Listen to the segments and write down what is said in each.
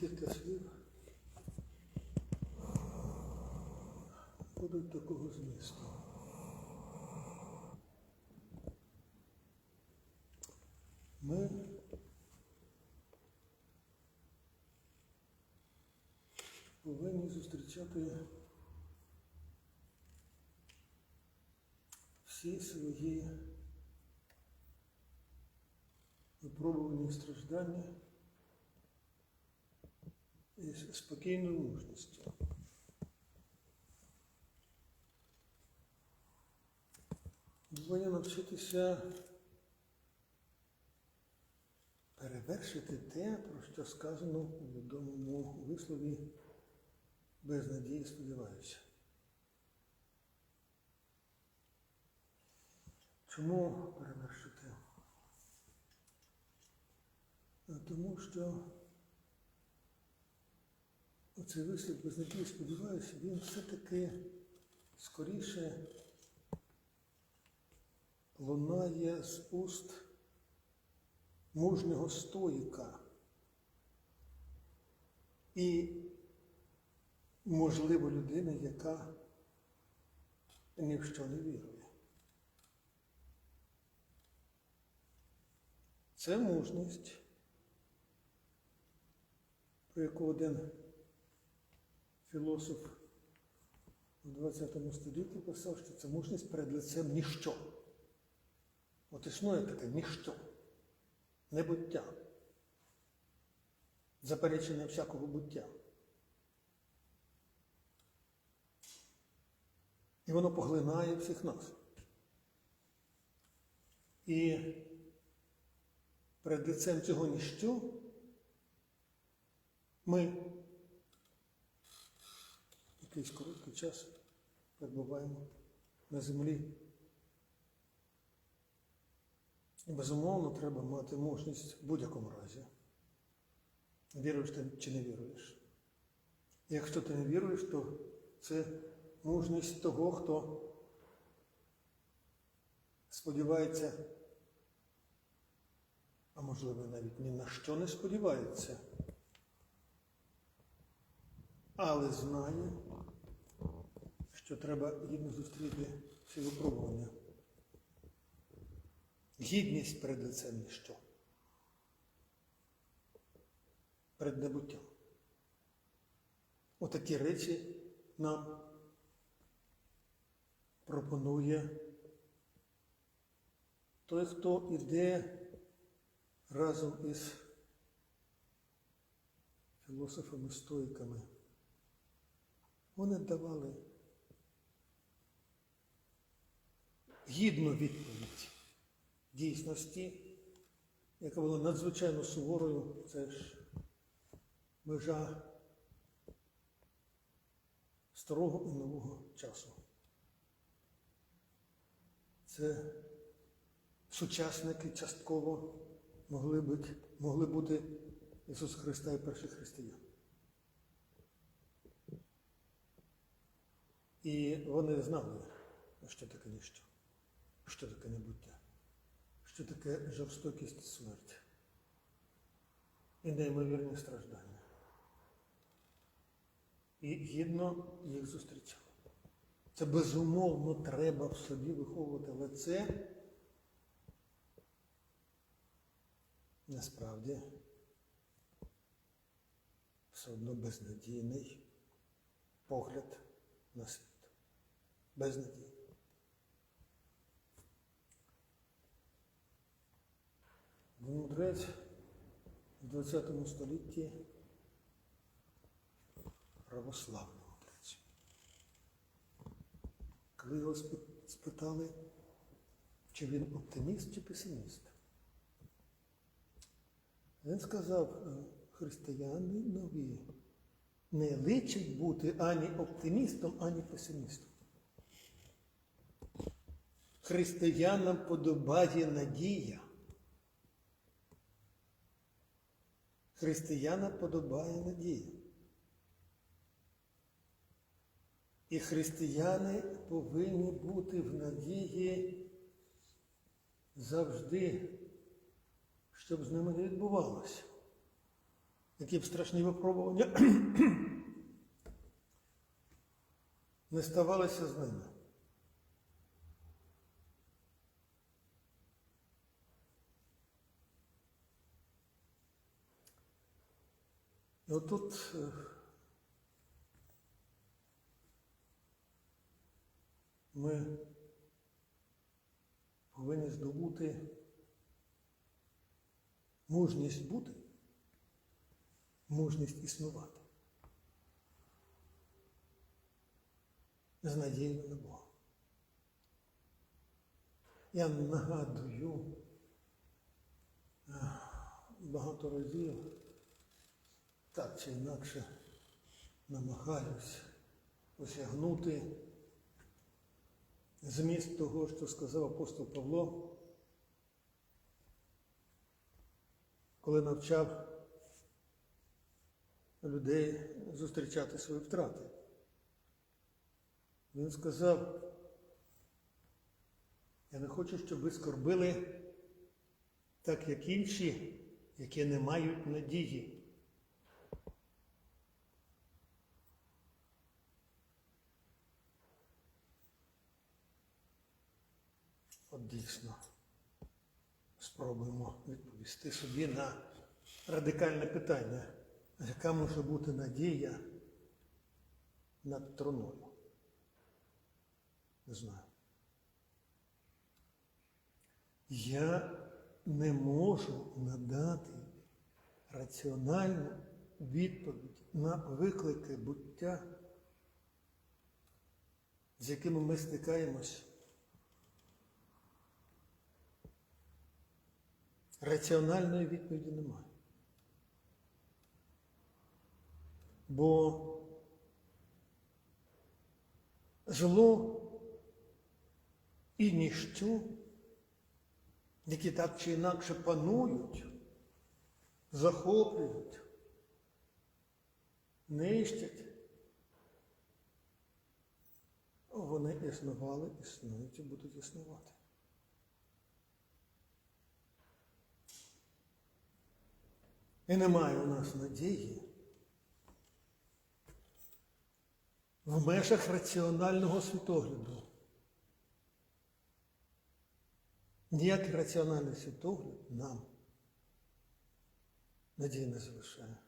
Кілька слів будуть такого змісту. Ми повинні зустрічати всі свої випробування і страждання із спокійною мужністю. Повинні навчитися перевершити те, про що сказано у відомому вислові без надії сподіваюся. Чому перевершити? А Тому що оцей вислів без надії сподіваюся, він все-таки скоріше лунає з уст мужнього стоїка і, можливо, людини, яка ні в що не вірує. Це мужність, про яку один філософ у ХХ столітті писав, що це мужність перед лицем ніщо. От існує таке ніщо, небуття, заперечення всякого буття. І воно поглинає всіх нас. І перед лицем цього ніщо ми якийсь короткий час перебуваємо на землі. І безумовно треба мати мужність в будь-якому разі. Віруєш ти чи не віруєш. Якщо ти не віруєш, то це мужність того, хто сподівається, а можливо навіть ні на що не сподівається, але знає, що треба гідно зустріти всі випробування. Гідність перед лицем ніщо. Перед небуттям. Отакі речі нам пропонує той, хто іде разом із філософами-стоїками. Вони давали гідну відповідь дійсності, яка була надзвичайно суворою, це ж межа старого і нового часу. Це сучасники частково могли бути, могли бути Ісус Христа і перших християн. І вони знали, що таке ніщо, що таке небуття що таке жорстокість і смерть і неймовірні страждання. І гідно їх зустрічали. Це безумовно треба в собі виховувати, але це насправді все одно безнадійний погляд на світ. Безнадійний. Мудрець в ХХ столітті православний мудрець. Коли його спитали, чи він оптиміст чи песиміст, він сказав, християни нові не личить бути ані оптимістом, ані песимістом. Християнам подобає надія. Християнам подобає надія. І християни повинні бути в надії завжди, щоб з ними не відбувалося. Які б страшні випробування не ставалися з ними. І отут е, ми повинні здобути мужність бути, мужність існувати. З надією на Бога. Я нагадую е, багато разів, так чи інакше намагаюсь осягнути зміст того, що сказав апостол Павло, коли навчав людей зустрічати свої втрати. Він сказав, я не хочу, щоб ви скорбили так, як інші, які не мають надії. От дійсно спробуємо відповісти собі на радикальне питання, яка може бути надія над троною. Не знаю. Я не можу надати раціональну відповідь на виклики буття, з якими ми стикаємось. Раціональної відповіді немає. Бо зло і ніщо, які так чи інакше панують, захоплюють, нищать, вони існували, існують і будуть існувати. І немає у нас надії в межах раціонального світогляду. Ніякий раціональний світогляд нам надії не залишає.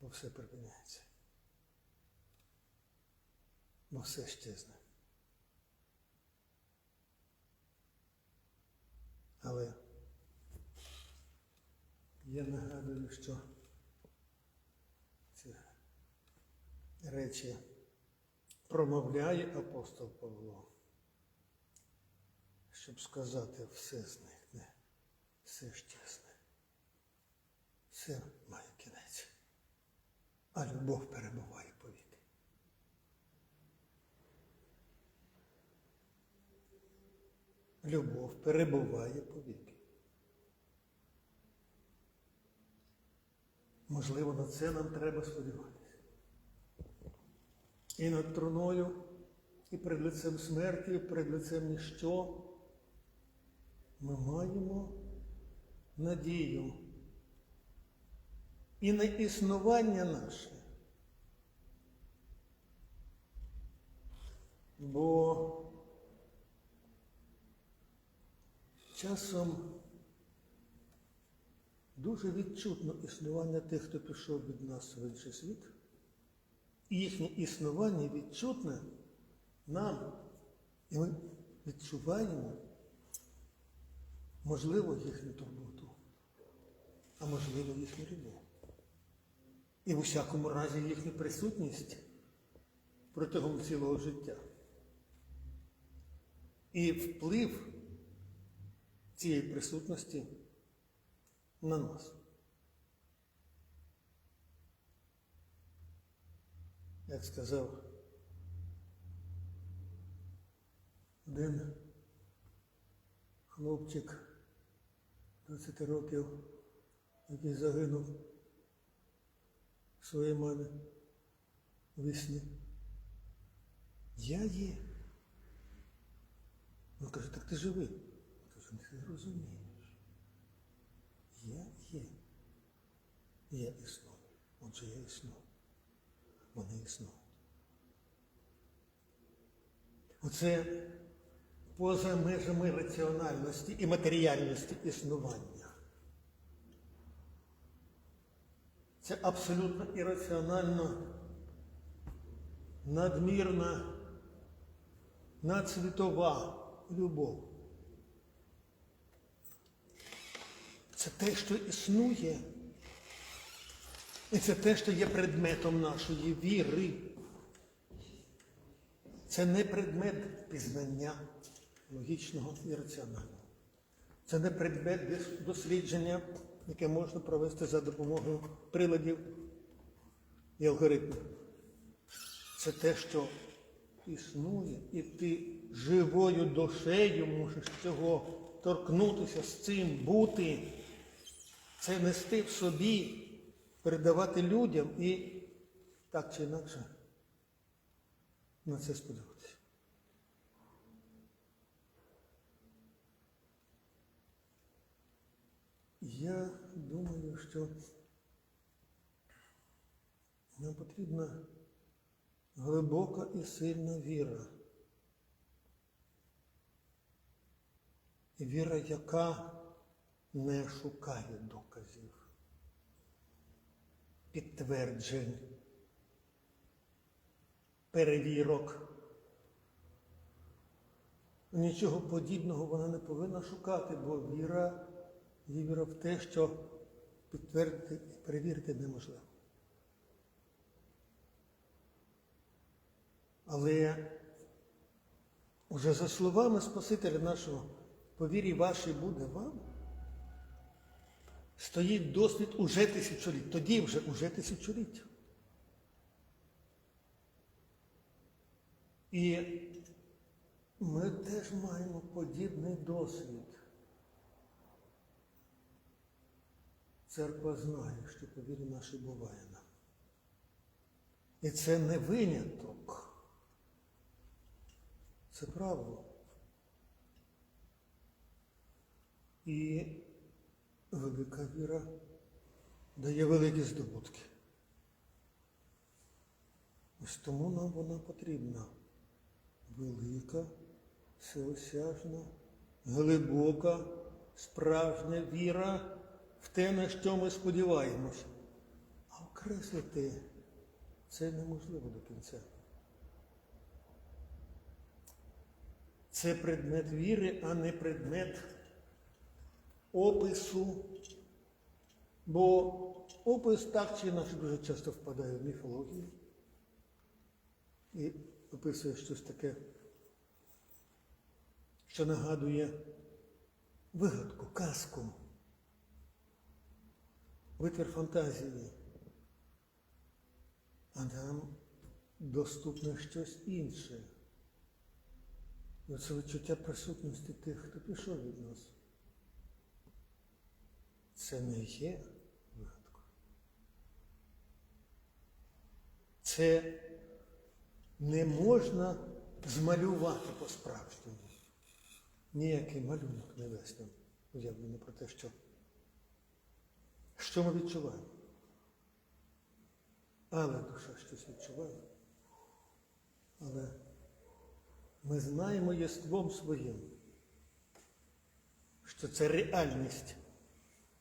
Бо все припиняється. Бо все щезне. Але я нагадую, що ці речі промовляє апостол Павло, щоб сказати все зникне, все щезне, все має кінець, а любов перебуває повіки. Любов перебуває повіки. Можливо, на це нам треба сподіватися. І над труною, і перед лицем смерті, і перед лицем ніщо ми маємо надію і на існування наше. Бо часом дуже відчутно існування тих, хто пішов від нас в інший світ. І їхнє існування відчутне нам. І ми відчуваємо, можливо, їхню турботу, а можливо, їхню любов. І в усякому разі їхню присутність протягом цілого життя. І вплив цієї присутності на нас. Як сказав один хлопчик 20 років, який загинув своїй мамі у вісні. Я є. Він каже, так ти живий. Я кажу, не розумієш. Я є. Я існую. Отже, я існую. Вони існують. Оце поза межами раціональності і матеріальності існування. Це абсолютно ірраціонально надмірна, надсвітова любов. Це те, що існує, і це те, що є предметом нашої віри. Це не предмет пізнання логічного і раціонального. Це не предмет дослідження, яке можна провести за допомогою приладів і алгоритмів. Це те, що існує, і ти живою душею мусиш цього торкнутися, з цим бути, це нести в собі, передавати людям і так чи інакше на це сподіватися. Я думаю, що нам потрібна глибока і сильна віра. Віра, яка не шукає доказів, підтверджень, перевірок. Нічого подібного вона не повинна шукати, бо віра є віра в те, що підтвердити і перевірити неможливо. Але уже за словами Спасителя нашого, по вірі вашій буде вам, стоїть досвід уже тисячоліть. Тоді вже уже тисячоліття. І ми теж маємо подібний досвід. Церква знає, що по вірі нашій буває нам. І це не виняток. Це правило. І велика віра дає великі здобутки. Ось тому нам вона потрібна. Велика, всеосяжна, глибока, справжня віра в те, на що ми сподіваємося. А окреслити це неможливо до кінця. Це предмет віри, а не предмет опису. Бо опис так чи інакше дуже часто впадає в міфологію і описує щось таке, що нагадує вигадку, казку, витвір фантазії. А нам доступне щось інше. Це відчуття присутності тих, хто пішов від нас. Це не є вигадкою. Це не можна змалювати по-справжньому. Ніякий малюнок не нам уявлення про те, що, що ми відчуваємо. Але душа щось відчуває. Але ми знаємо єством своїм, що це реальність.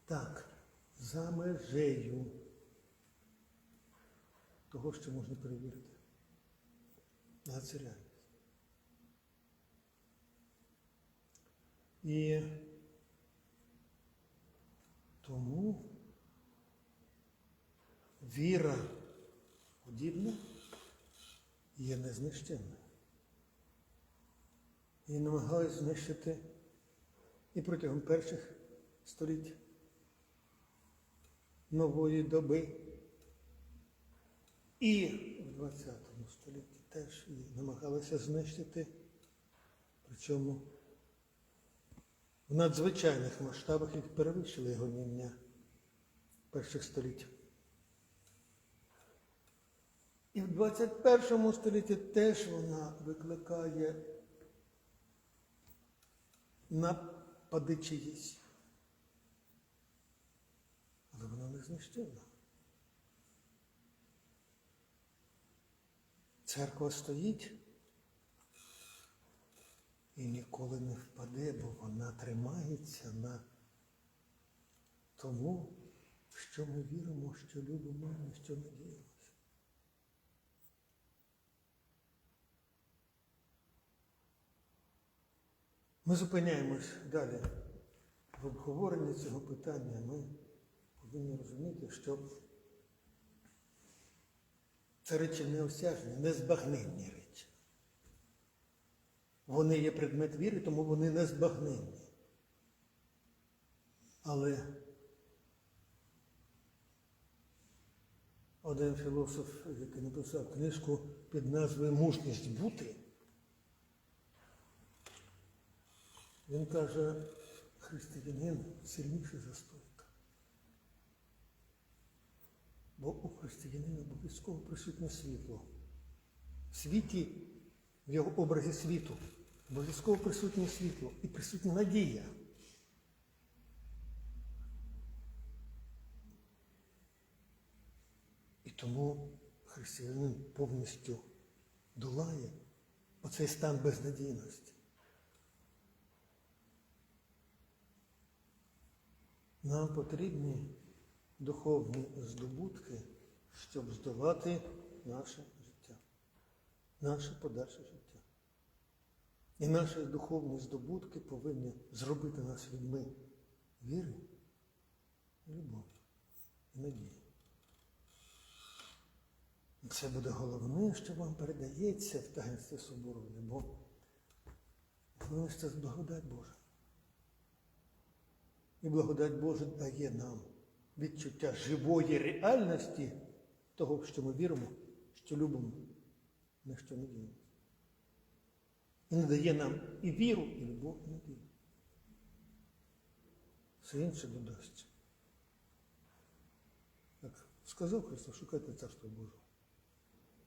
Так, за межею того, що можна перевірити. Але це реальність. І тому віра подібна є незнищенною. Її намагались знищити і протягом перших століть нової доби. І в 20 столітті теж намагалися знищити, причому в надзвичайних масштабах, які перевищили гоніння перших століть. І в 21 столітті теж вона викликає на впаде чиїсь. Не. Церква стоїть і ніколи не впаде, бо вона тримається на тому, що ми віримо, що любимо, на що надіємося. Ми зупиняємось далі в обговоренні цього питання. Ми повинні розуміти, що це речі неосяжні, незбагненні речі. Вони є предмет віри, тому вони незбагненні. Але один філософ, який написав книжку під назвою Мужність бути, він каже, християнин сильніший за стоїка. Бо у християнина обов'язково присутнє світло. В світі, в його образі світу, обов'язково присутнє світло і присутня надія. І тому християнин повністю долає оцей стан безнадійності. Нам потрібні духовні здобутки, щоб здолати наше життя, наше подальше життя. І наші духовні здобутки повинні зробити нас людьми віри, любові і надії. Це буде головне, що вам передається в таїнстві соборування, бо головне це благодать Божа. І благодать Божа дає нам відчуття живої реальності того, що ми віримо, що любимо, на що надіємо. І надає нам і віру, і любов, і надію. Все інше додасть. Так сказав Христос, шукайте Царство Боже.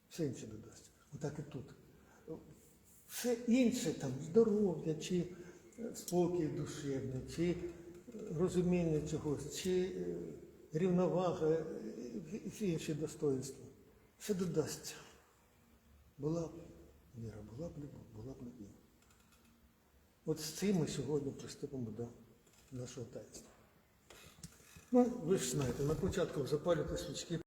Все інше додасть. Отак і тут. Все інше, там, здоров'я, чи спокій душевний, чи розуміння чогось, чи е, рівновага, е, всі інші достоинства. Все додасться. Була б віра, була б любов, була б любов. От з цим ми сьогодні приступимо до нашого таїнства. Ну, ви ж знаєте, на початку запалюйте свічки.